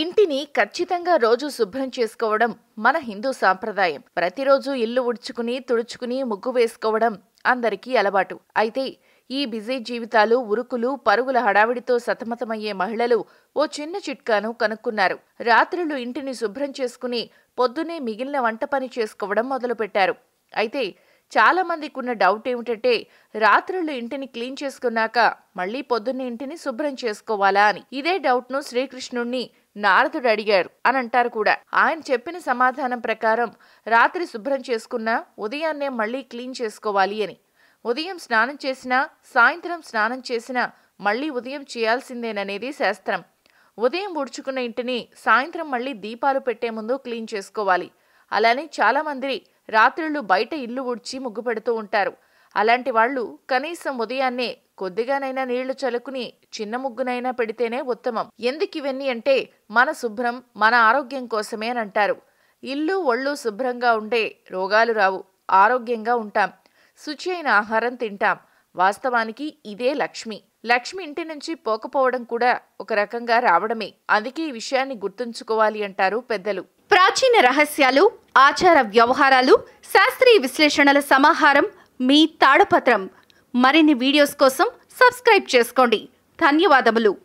ఇంటిని ఖచ్చితంగా రోజు శుభ్రం చేసుకోవడం మన హిందూ సాంప్రదాయం. ప్రతిరోజు ఇల్లు ఉడుచుకుని తుడుచుకుని ముగ్గు వేసుకోవడం అందరికీ అలవాటు. అయితే ఈ బిజీ జీవితాలు ఉరుకులు పరుగుల హడావిడితో సతమతమయ్యే మహిళలు ఓ చిన్న చిట్కాను కనుక్కున్నారు. రాత్రులు ఇంటిని శుభ్రం చేసుకుని పొద్దునే మిగిలిన వంట పని చేసుకోవడం మొదలుపెట్టారు. అయితే చాలా మందికి ఉన్న డౌట్ ఏమిటంటే రాత్రులు ఇంటిని క్లీన్ చేసుకున్నాక మళ్ళీ పొద్దున్న ఇంటిని శుభ్రం చేసుకోవాలా అని. ఇదే డౌట్ను శ్రీకృష్ణుణ్ణి నారదుడు అడిగారు అని అంటారు కూడా. ఆయన చెప్పిన సమాధానం ప్రకారం రాత్రి శుభ్రం చేసుకున్నా ఉదయాన్నే మళ్ళీ క్లీన్ చేసుకోవాలి అని. ఉదయం స్నానం చేసినా సాయంత్రం స్నానం చేసినా మళ్ళీ ఉదయం చేయాల్సిందేననేది శాస్త్రం. ఉదయం ఉడుచుకున్న ఇంటిని సాయంత్రం మళ్ళీ దీపాలు పెట్టే ముందు క్లీన్ చేసుకోవాలి. అలానే చాలా మంది రాత్రులు బయట ఇల్లు ఉడ్చి ముగ్గు పెడుతూ ఉంటారు. అలాంటి వాళ్ళు కనీసం ఉదయాన్నే కొద్దిగానైనా నీళ్ళు చలుకుని చిన్న ముగ్గునైనా పెడితేనే ఉత్తమం. ఎందుకు ఇవన్నీ అంటే మన శుభ్రం మన ఆరోగ్యం కోసమే అని అంటారు. ఇల్లు ఒళ్ళు శుభ్రంగా ఉండే రోగాలు రావు. ఆరోగ్యంగా ఉంటాం. శుచి అయిన ఆహారం తింటాం. వాస్తవానికి ఇదే లక్ష్మి. లక్ష్మి ఇంటి నుంచి పోకపోవడం కూడా ఒక రకంగా రావడమే. అందుకే ఈ విషయాన్ని గుర్తుంచుకోవాలి అంటారు పెద్దలు. ప్రాచీన రహస్యాలు ఆచార వ్యవహారాలు శాస్త్రీయ విశ్లేషణల సమాహారం మీ తాడపత్రం మరిన్ని వీడియోస్ కోసం సబ్స్క్రైబ్ చేసుకోండి. ధన్యవాదములు.